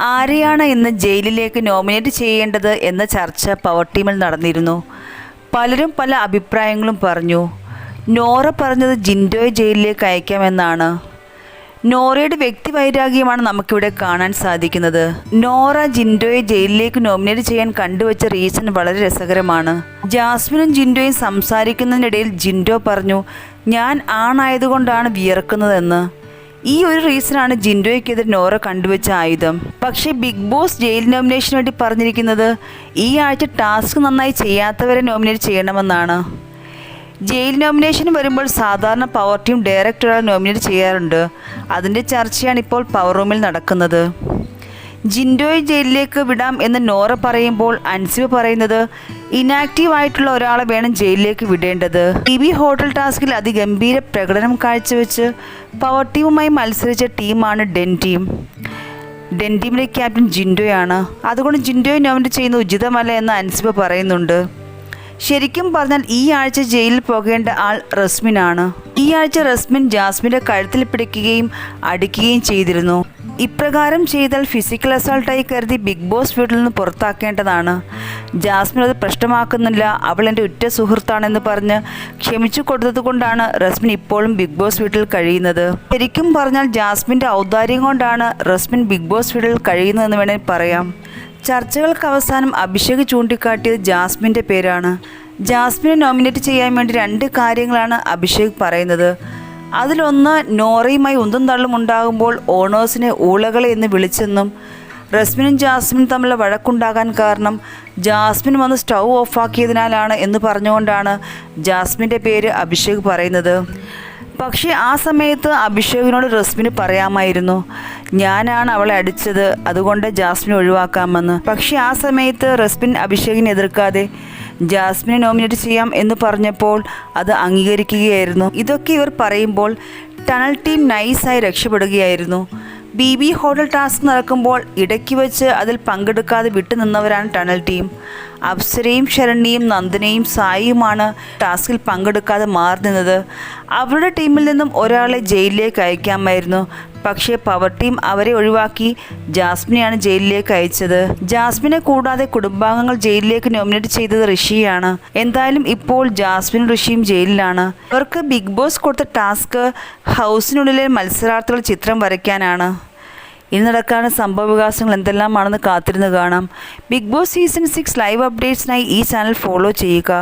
ആരെയാണ് ഇന്ന് ജയിലിലേക്ക് നോമിനേറ്റ് ചെയ്യേണ്ടത് എന്ന ചർച്ച പവർ ടീമിൽ നടന്നിരുന്നു. പലരും പല അഭിപ്രായങ്ങളും പറഞ്ഞു. നോറ പറഞ്ഞത് ജിൻഡോയെ ജയിലിലേക്ക് അയക്കാമെന്നാണ്. നോറയുടെ വ്യക്തി വൈരാഗ്യമാണ് നമുക്കിവിടെ കാണാൻ സാധിക്കുന്നത്. നോറ ജിൻഡോയെ ജയിലിലേക്ക് നോമിനേറ്റ് ചെയ്യാൻ കണ്ടുവച്ച റീസൺ വളരെ രസകരമാണ്. ജാസ്മിനും ജിൻഡോയും സംസാരിക്കുന്നതിനിടയിൽ ജിൻഡോ പറഞ്ഞു ഞാൻ ആണായതുകൊണ്ടാണ് വിയർക്കുന്നതെന്ന്. ഈ ഒരു റീസണാണ് ജിൻഡോയ്ക്കെതിരെ നോറ കണ്ടുവച്ച ആയുധം. പക്ഷേ ബിഗ് ബോസ് ജയിൽ നോമിനേഷന് വേണ്ടി പറഞ്ഞിരിക്കുന്നത് ഈ ആഴ്ച ടാസ്ക് നന്നായി ചെയ്യാത്തവരെ നോമിനേറ്റ് ചെയ്യണമെന്നാണ്. ജയിൽ നോമിനേഷൻ വരുമ്പോൾ സാധാരണ പവർ ടീം ഡയറക്ടറെ നോമിനേറ്റ് ചെയ്യാറുണ്ട്. അതിന്റെ ചർച്ചയാണ് ഇപ്പോൾ പവർ റൂമിൽ നടക്കുന്നത്. ജിൻഡോയെ ജയിലിലേക്ക് വിടാം എന്ന് നോറ പറയുമ്പോൾ അൻസിബ പറയുന്നത് ഇനാക്റ്റീവ് ആയിട്ടുള്ള ഒരാളെ വേണം ജയിലിലേക്ക് വിടേണ്ടത്. ടി വി ഹോട്ടൽ ടാസ്കിൽ അതിഗംഭീര പ്രകടനം കാഴ്ചവെച്ച് പവർ ടീമുമായി മത്സരിച്ച ടീമാണ് ഡെൻ ടീം. ഡെൻ ടീമിലെ ക്യാപ്റ്റൻ ജിൻഡോയാണ്. അതുകൊണ്ട് ജിൻഡോയെ നോമിനേറ്റ് ചെയ്യുന്നത് ഉചിതമല്ല എന്ന് അൻസിബ പറയുന്നുണ്ട്. ശരിക്കും പറഞ്ഞാൽ ഈ ആഴ്ച ജയിലിൽ പോകേണ്ട ആൾ റസ്മിനാണ്. ഈ ആഴ്ച റസ്മിൻ ജാസ്മിന്റെ കഴുത്തിൽ പിടിക്കുകയും അടിക്കുകയും ചെയ്തിരുന്നു. ഇപ്രകാരം ചെയ്താൽ ഫിസിക്കൽ അസോൾട്ടായി കരുതി ബിഗ് ബോസ് വീട്ടിൽ നിന്ന് പുറത്താക്കേണ്ടതാണ്. ജാസ്മിൻ അത് പ്രശ്നമാക്കുന്നില്ല. അവൾ എന്റെ ഉറ്റ സുഹൃത്താണെന്ന് പറഞ്ഞ് ക്ഷമിച്ചു കൊടുത്തത് കൊണ്ടാണ് റസ്മിൻ ഇപ്പോഴും ബിഗ് ബോസ് വീട്ടിൽ കഴിയുന്നത്. ശരിക്കും പറഞ്ഞാൽ ജാസ്മിന്റെ ഔദാര്യം കൊണ്ടാണ് റസ്മിൻ ബിഗ് ബോസ് വീട്ടിൽ കഴിയുന്നതെന്ന് വേണമെങ്കിൽ പറയാം. ചർച്ചകൾക്ക് അവസാനം അഭിഷേക് ചൂണ്ടിക്കാട്ടിയത് ജാസ്മിന്റെ പേരാണ്. ജാസ്മിനെ നോമിനേറ്റ് ചെയ്യാൻ വേണ്ടി രണ്ട് കാര്യങ്ങളാണ് അഭിഷേക് പറയുന്നത്. അതിലൊന്ന് നോറയുമായി ഉന്തും തള്ളും ഉണ്ടാകുമ്പോൾ ഓണേഴ്സിനെ ഊളകളെ എന്ന് വിളിച്ചെന്നും റസ്മിനും ജാസ്മിനും തമ്മിലുള്ള വഴക്കുണ്ടാകാൻ കാരണം ജാസ്മിൻ വന്ന് സ്റ്റൗ ഓഫാക്കിയതിനാലാണ് എന്ന് പറഞ്ഞുകൊണ്ടാണ് ജാസ്മിന്റെ പേര് അഭിഷേക് പറയുന്നത്. പക്ഷേ ആ സമയത്ത് അഭിഷേകിനോട് റസ്മിന് പറയാമായിരുന്നു ഞാനാണ് അവളെ അടിച്ചത് അതുകൊണ്ട് ജാസ്മിൻ ഒഴിവാക്കാമെന്ന്. പക്ഷേ ആ സമയത്ത് റസ്മിൻ അഭിഷേകിനെ എതിർക്കാതെ ജാസ്മിനെ നോമിനേറ്റ് ചെയ്യാം എന്ന് പറഞ്ഞപ്പോൾ അത് അംഗീകരിക്കുകയായിരുന്നു. ഇതൊക്കെ ഇവർ പറയുമ്പോൾ ടണൽ ടീം നൈസായി രക്ഷപ്പെടുകയായിരുന്നു. ബി ബി ഹോട്ടൽ ടാസ്ക് നടക്കുമ്പോൾ ഇടയ്ക്ക് വെച്ച് അതിൽ പങ്കെടുക്കാതെ വിട്ടുനിന്നവരാണ് ടണൽ ടീം. അപ്സരയും ശരണ്യയും നന്ദനയും സായിയുമാണ് ടാസ്കിൽ പങ്കെടുക്കാതെ മാറി നിന്നത്. അവരുടെ ടീമിൽ നിന്നും ഒരാളെ ജയിലിലേക്ക് അയക്കാമായിരുന്നു. പക്ഷേ പവർ ടീം അവരെ ഒഴിവാക്കി. ജാസ്മിനെയാണ് ജയിലിലേക്ക് അയച്ചത്. ജാസ്മിനെ കൂടാതെ കുടുംബാംഗങ്ങൾ ജയിലിലേക്ക് നോമിനേറ്റ് ചെയ്തത് ഋഷിയാണ്. എന്തായാലും ഇപ്പോൾ ജാസ്മിൻ ഋഷിയും ജയിലിലാണ്. അവർക്ക് ബിഗ് ബോസ് കൊടുത്ത ടാസ്ക് ഹൗസിനുള്ളിലെ മത്സരാർത്ഥികൾ ചിത്രം വരയ്ക്കാനാണ്. ഇനി നടക്കാനുള്ള സംഭവവികാസങ്ങൾ എന്തെല്ലാമാണെന്ന് കാത്തിരുന്ന് കാണാം. Big Boss season six live അപ്ഡേറ്റ്സിനായി ഈ ചാനൽ ഫോളോ ചെയ്യുക.